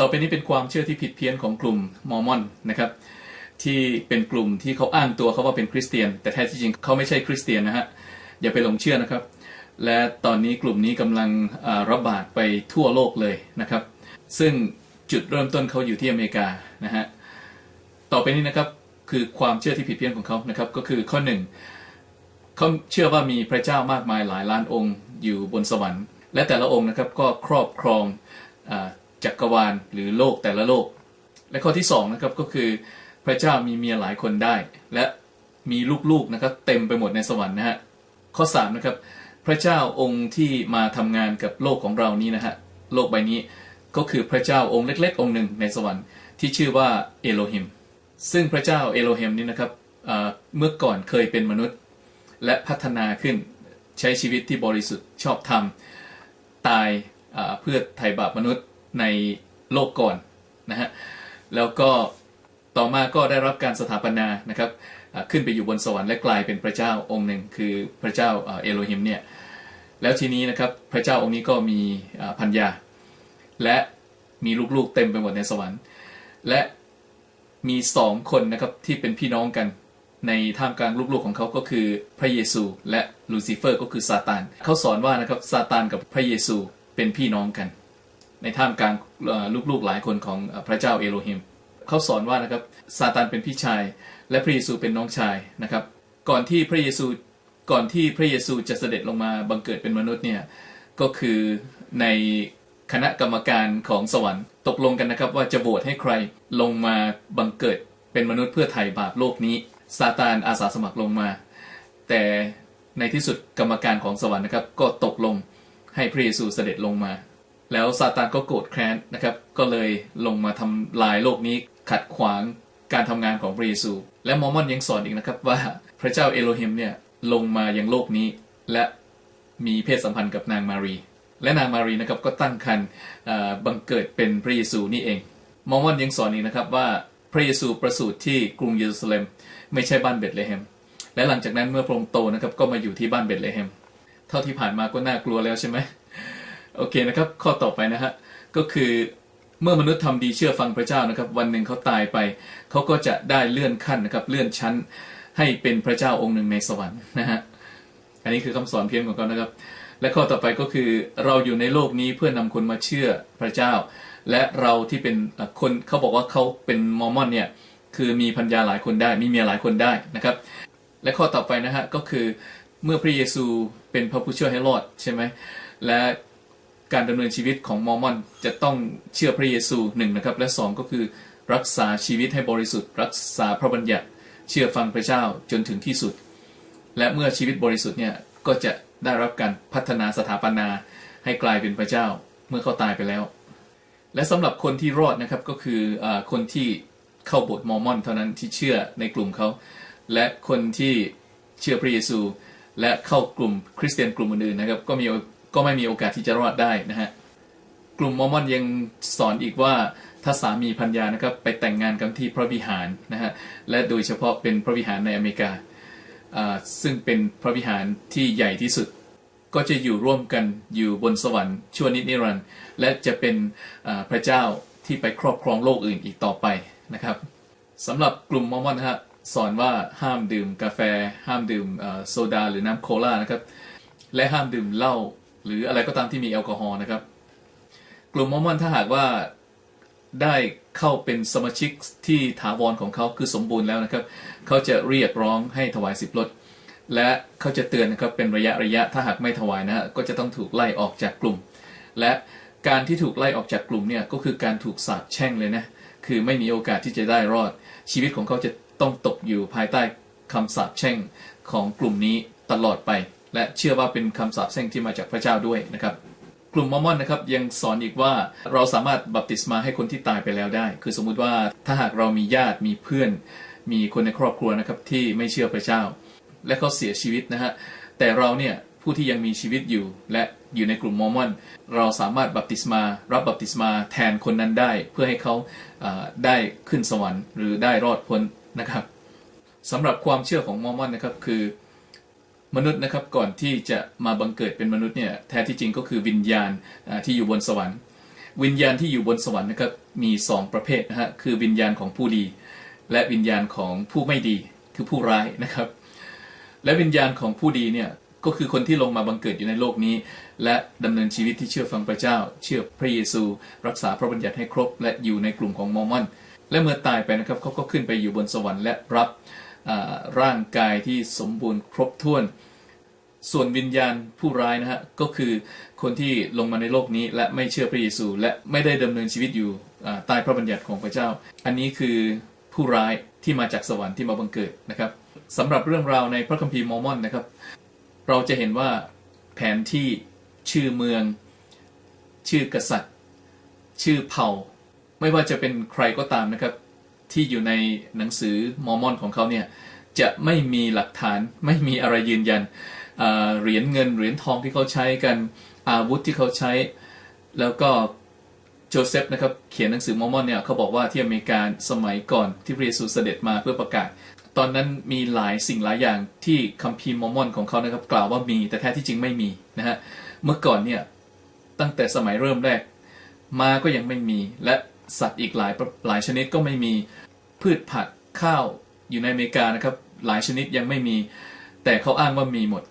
ต่อไปนี้เป็นความเชื่อที่ผิดเพี้ยนของกลุ่มมอร์มอนนะครับที่เป็นกลุ่มที่เขาอ้างตัวเขาว่าเป็นคริสเตียน แต่แท้ที่จริงเขาไม่ใช่คริสเตียนนะฮะอย่าไปหลงเชื่อนะครับ และตอนนี้กลุ่มนี้กำลังระบาดไปทั่วโลกเลยนะครับ ซึ่งจุดเริ่มต้นเขาอยู่ที่อเมริกานะฮะต่อไปนี้นะครับคือความเชื่อที่ผิดเพี้ยนของเขานะครับก็คือข้อหนึ่งเขาเชื่อว่ามีพระเจ้ามากมายหลายล้านองค์อยู่บนสวรรค์ และแต่ละองค์นะครับก็ครอบครองอ จักรวาลหรือโลกแต่ละโลก และข้อที่สองนะครับก็คือพระเจ้ามีเมียหลายคนได้ และมีลูกๆนะครับเต็มไปหมดในสวรรค์นะฮะข้อสามนะครับพระเจ้าองค์ที่มาทำงานกับโลกของเรานี้นะฮะโลกใบนี้ก็คือพระเจ้าองค์เล็ก ๆ องค์หนึ่งในสวรรค์ที่ชื่อว่าเอโลฮิมซึ่งพระเจ้าเอโลฮิมนี้นะครับเมื่อก่อนเคยเป็นมนุษย์ และพัฒนาขึ้นใช้ชีวิตที่บริสุทธิ์ชอบธรรม ตายเพื่อไถ่บาปมนุษย์ ในโลกก่อนนะฮะแล้วก็ต่อมาก็ได้รับการสถาปนานะครับขึ้นไปอยู่บนสวรรค์และกลายเป็นพระเจ้าองค์หนึ่งคือพระเจ้าเอโลฮิมเนี่ยแล้วทีนี้นะครับพระเจ้าองค์นี้ก็มีพัญญาและมีลูกๆเต็มไปหมดในสวรรค์ และมีสองคนนะครับที่เป็นพี่น้องกันในท่ามกลางลูกๆของเขาก็คือพระเยซู และลูซิเฟอร์ก็คือซาตานเขาสอนว่านะครับซาตานกับพระเยซูเป็นพี่น้องกัน ในท่ามกลางลูกๆหลายคนของพระเจ้าเอโลฮิมเขาสอนว่านะครับซาตานเป็นพี่ชาย และพระเยซูเป็นน้องชายนะครับ ก่อนที่พระเยซูก่อนที่พระเยซูจะเสด็จลงมาบังเกิดเป็นมนุษย์เนี่ยก็คือในคณะกรรมการของสวรรค์ตกลงกันนะครับ ว่าจะโหวตให้ใครลงมาบังเกิดเป็นมนุษย์เพื่อไถ่บาปโลกนี้ซาตานอาสาสมัครลงมา แต่ในที่สุดกรรมการของสวรรค์นะครับ ก็ตกลงให้พระเยซูเสด็จลงมา แล้วซาตานก็โกรธแค้นนะครับ ก็เลยลงมาทำลายโลกนี้ขัดขวางการทำงานของพระเยซู และมอร์มอนยังสอนอีกนะครับว่าพระเจ้าเอโลฮิมเนี่ยลงมายังโลกนี้ และมีเพศสัมพันธ์กับนางมารี และนางมารีนะครับก็ตั้งครรภ์บังเกิดเป็นพระเยซูนี่เอง มอร์มอนยังสอนอีกนะครับว่าพระเยซูประสูติที่กรุงเยรูซาเล็ม ไม่ใช่บ้านเบธเลเฮม และหลังจากนั้นเมื่อพระองค์โตนะครับก็มาอยู่ที่บ้านเบธเลเฮม เท่าที่ผ่านมาก็น่ากลัวแล้วใช่ไหม โอเคนะครับ ข้อต่อไปนะฮะก็คือเมื่อมนุษย์ทำดีเชื่อฟังพระเจ้านะครับ วันหนึ่งเขาตายไป เขาก็จะได้เลื่อนขั้นนะครับ เลื่อนชั้นให้เป็นพระเจ้าองค์หนึ่งในสวรรค์นะฮะอันนี้คือคำสอนเพี้ยนของเขานะครับ และข้อต่อไปก็คือเราอยู่ในโลกนี้เพื่อนำคนมาเชื่อพระเจ้า และเราที่เป็นคนเขาบอกว่าเขาเป็นมอร์มอนเนี่ยคือมีพัญญาหลายคนได้มีเมียหลายคนได้นะครับ และข้อต่อไปนะฮะก็คือเมื่อพระเยซูเป็นพระผู้ช่วยให้รอดใช่ไหมและ การดำเนินชีวิตของมอร์มอนจะต้องเชื่อพระเยซูหนึ่งนะครับ และสองก็คือรักษาชีวิตให้บริสุทธิ์ รักษาพระบัญญัติ เชื่อฟังพระเจ้าจนถึงที่สุด และเมื่อชีวิตบริสุทธิ์เนี่ยก็จะได้รับการพัฒนาสถาปนาให้กลายเป็นพระเจ้าเมื่อเขาตายไปแล้ว และสำหรับคนที่รอดนะครับก็คืออคนที่เข้าโบสถ์มอร์มอนเท่านั้นที่เชื่อในกลุ่มเขาและคนที่เชื่อพระเยซู และเข้ากลุ่มคริสเตียนกลุ่มอื่นๆนะครับ ก็มี ก็ไม่มีโอกาสที่จะรอดได้นะฮะกลุ่มมอร์มอนยังสอนอีกว่าถ้าสามีพัญญานะครับไปแต่งงานกันที่พระวิหารนะฮะและโดยเฉพาะเป็นพระวิหารในอเมริกาอ่าซึ่งเป็นพระวิหารที่ใหญ่ที่สุด ก็จะอยู่ร่วมกันอยู่บนสวรรค์ชั่วนิดนิรันดร์และจะเป็นอ่าพระเจ้าที่ไปครอบครองโลกอื่นอีกต่อไปนะครับสำหรับกลุ่มมอร์มอนนะฮะสอนว่าห้ามดื่มกาแฟ ห้ามดื่มอ่าโซดาหรือน้ำโคลานะครับและห้ามดื่มเหล้า หรืออะไรก็ตามที่มีแอลกอฮอล์นะครับ กลุ่มมอร์มอนถ้าหากว่าได้เข้าเป็นสมาชิกที่ถาวรของเขาคือสมบูรณ์แล้วนะครับ เขาจะเรียกร้องให้ถวายสิบลดและเขาจะเตือนนะครับเป็นระยะระยะถ้าหากไม่ถวายนะฮะก็จะต้องถูกไล่ออกจากกลุ่ม และการที่ถูกไล่ออกจากกลุ่มเนี่ยก็คือการถูกสาปแช่งเลยนะคือไม่มีโอกาสที่จะได้รอด ชีวิตของเขาจะต้องตกอยู่ภายใต้คำสาปแช่งของกลุ่มนี้ตลอดไป และเชื่อว่าเป็นคำสาปแช่งที่มาจากพระเจ้าด้วยนะครับ กลุ่มมอร์มอนนะครับยังสอนอีกว่าเราสามารถบัพติศมาให้คนที่ตายไปแล้วได้ คือสมมุติว่าถ้าหากเรามีญาติมีเพื่อน มีคนในครอบครัวนะครับที่ไม่เชื่อพระเจ้า และเขาเสียชีวิตนะฮะแต่เราเนี่ยผู้ที่ยังมีชีวิตอยู่ และอยู่ในกลุ่มมอร์มอน เราสามารถบัพติศมา รับบัพติศมาแทนคนนั้นได้ เพื่อให้เขาาได้ขึ้นสวรรค์ หรือได้รอดพ้นนะครับสำหรับความเชื่อของมอร์มอนนะครับคือ มนุษย์นะครับก่อนที่จะมาบังเกิดเป็นมนุษย์เนี่ยแท้ที่จริงก็คือวิญญาณที่อยู่บนสวรรค์ วิญญาณที่อยู่บนสวรรค์นะครับมีสองประเภทนะฮะคือวิญญาณของผู้ดี และวิญญาณของผู้ไม่ดีคือผู้ร้ายนะครับ และวิญญาณของผู้ดีเนี่ยก็คือคนที่ลงมาบังเกิดอยู่ในโลกนี้ และดำเนินชีวิตที่เชื่อฟังพระเจ้า เชื่อพระเยซู รักษาพระบัญญัติให้ครบ และอยู่ในกลุ่มของมอร์มอนและเมื่อตายไปนะครับเขาก็ขึ้นไปอยู่บนสวรรค์และรับ ร่างกายที่สมบูรณ์ครบถ้วน ส่วนวิญญาณผู้ร้ายนะฮะก็คือคนที่ลงมาในโลกนี้และไม่เชื่อพระเยซู และไม่ได้ดำเนินชีวิตอยู่อ่าใต้พระบัญญัติของพระเจ้า อันนี้คือผู้ร้ายที่มาจากสวรรค์ที่มาบังเกิดนะครับสำหรับเรื่องราวในพระคัมภีร์มอมอนนะครับ เราจะเห็นว่าแผนที่ชื่อเมือง ชื่อกษัตริย์ ชื่อเผ่า ไม่ว่าจะเป็นใครก็ตามนะครับ ที่อยู่ในหนังสือมอร์มอนของเขาเนี่ยจะไม่มีหลักฐานไม่มีอะไรยืนยันเหรียญเงินเหรียญทองที่เขาใช้กันอาวุธที่เขาใช้ แล้วก็โจเซฟนะครับเขียนหนังสือมอร์มอนเนี่ยเขาบอกว่าที่อเมริกาสมัยก่อนที่พระเยซูเสด็จมาเพื่อประกาศ ตอนนั้นมีหลายสิ่งหลายอย่างที่คัมภีร์มอร์มอนของเขานะครับกล่าวว่ามีแต่แท้ที่จริงไม่มีนะฮะเมื่อก่อนเนี่ยตั้งแต่สมัยเริ่มแรกมาก็ยังไม่มีและ สัตว์อีกหลายหลายชนิดก็ไม่มีพืชผักข้าวอยู่ในอเมริกานะครับ หลายชนิดยังไม่มี แต่เขาอ้างว่ามีหมด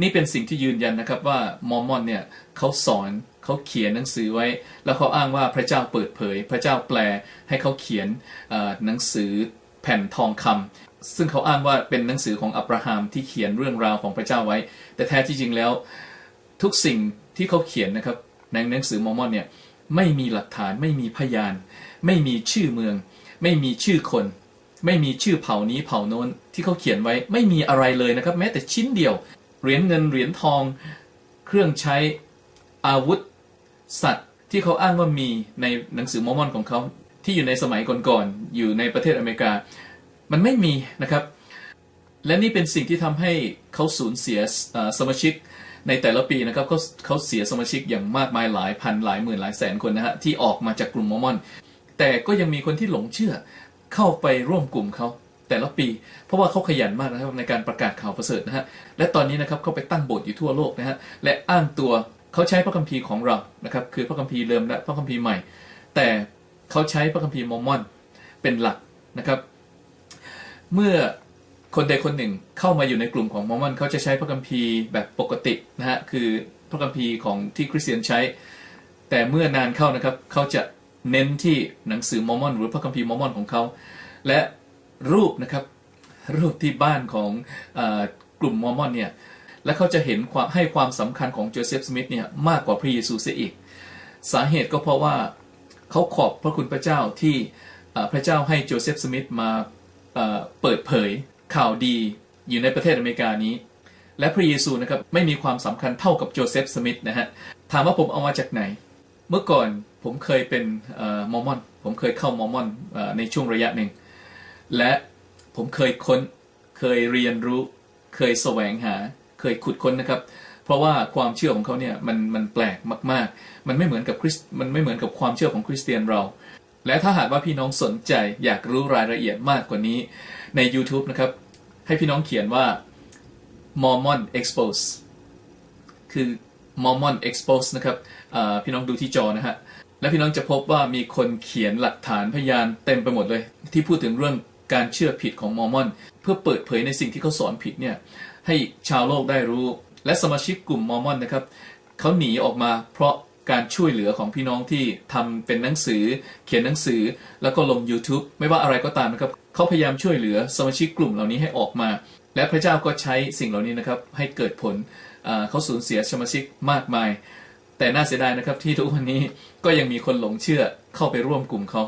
นี่เป็นสิ่งที่ยืนยันนะครับว่ามอร์มอนเนี่ยเขาสอนเขาเขียนหนังสือไว้ แล้วเขาอ้างว่าพระเจ้าเปิดเผย พระเจ้าแปลให้เขาเขียนหนังสือแผ่นทองคำซึ่งเขาอ้างว่าเป็นหนังสือของอับราฮัมที่เขียนเรื่องราวของพระเจ้าไว้ แต่แท้ที่จริงแล้วทุกสิ่งที่เขาเขียนนะครับในหนังสือมอร์มอนเนี่ย ไม่มีหลักฐานไม่มีพยาน ไม่มีชื่อเมือง ไม่มีชื่อคน ไม่มีชื่อเผ่านี้เผ่าโน้นที่เขาเขียนไว้ไม่มีอะไรเลยนะครับ แม้แต่ชิ้นเดียว เหรียญเงินเหรียญทอง เครื่องใช้อาวุธ สัตว์ที่เขาอ้างว่ามีในหนังสือมอมอนของเขาที่อยู่ในสมัยก่อนๆอยู่ในประเทศอเมริกา มันไม่มีนะครับ และนี่เป็นสิ่งที่ทำให้เขาสูญเสียสมาชิก ในแต่ละปีนะครับเขาเขาเสียสมาชิกอย่างมากมายหลายพันหลายหมื่นหลายแสนคนนะฮะที่ออกมาจากกลุ่มมอร์มอน แต่ก็ยังมีคนที่หลงเชื่อเข้าไปร่วมกลุ่มเขาแต่ละปี เพราะว่าเขาขยันมากนะครับในการประกาศข่าวประเสริฐนะฮะและตอนนี้นะครับเขาไปตั้งโบสถ์อยู่ทั่วโลกนะฮะและอ้างตัวเขาใช้พระคัมภีร์ของเรานะครับคือพระคัมภีร์เดิมและพระคัมภีร์ใหม่ แต่เขาใช้พระคัมภีร์มอร์มอนเป็นหลักนะครับ เมื่อ คนใดคนหนึ่งเข้ามาอยู่ในกลุ่มของมอร์มอนเขาจะใช้พระคัมภีร์แบบปกตินะฮะคือพระคัมภีร์ของที่คริสเตียนใช้ แต่เมื่อนานเข้านะครับเขาจะเน้นที่หนังสือมอร์มอน หรือพระคัมภีร์มอร์มอนของเขาและรูปนะครับรูปที่บ้านของอกลุ่มมอร์มอนเนี่ยและเขาจะเห็นความให้ความสำคัญของโจเซฟสมิธเนี่ยมากกว่าพระเยซูเสียอีก สาเหตุก็เพราะว่าเขาขอบพระคุณพระเจ้าที่พระเจ้าให้โจเซฟสมิธมาเปิดเผย ข่าวดีอยู่ในประเทศอเมริกานี้ และพระเยซูนะครับไม่มีความสำคัญเท่ากับโจเซฟสมิธนะฮะถามว่าผมเอามาจากไหน เมื่อก่อนผมเคยเป็นเอ่อมอร์มอน ผมเคยเข้ามอร์มอนในช่วงระยะหนึ่ง และผมเคยค้นเคยเรียนรู้ เคยแสวงหา เคยขุดค้นนะครับ เพราะว่าความเชื่อของเขาเนี่ยมันมันแปลกมาก ๆ มันไม่เหมือนกับคริสมันไม่เหมือนกับความเชื่อของคริสเตียนเรา และถ้าหากว่าพี่น้องสนใจอยากรู้รายละเอียดมากกว่านี้ใน YouTube นะครับ ให้พี่น้องเขียนว่า Mormon Expose คือ Mormon Expose นะครับพี่น้องดูที่จอนะฮะ และพี่น้องจะพบว่ามีคนเขียนหลักฐานพยานเต็มไปหมดเลย ที่พูดถึงเรื่องการเชื่อผิดของมอร์มอน เพื่อเปิดเผยในสิ่งที่เขาสอนผิดเนี่ยให้ชาวโลกได้รู้ และสมาชิกกลุ่มมอร์มอนนะครับเขาหนีออกมาเพราะ การช่วยเหลือของพี่น้องที่ทำเป็นหนังสือ เขียนหนังสือ แล้วก็ลง YouTube ไม่ว่าอะไรก็ตามนะครับเขาพยายามช่วยเหลือสมาชิกกลุ่มเหล่านี้ให้ออกมา และพระเจ้าก็ใช้สิ่งเหล่านี้นะครับให้เกิดผลเขาสูญเสียสมาชิกมากมาย แต่น่าเสียดายนะครับที่ทุกวันนี้ก็ยังมีคนหลงเชื่อเข้าไปร่วมกลุ่มเขา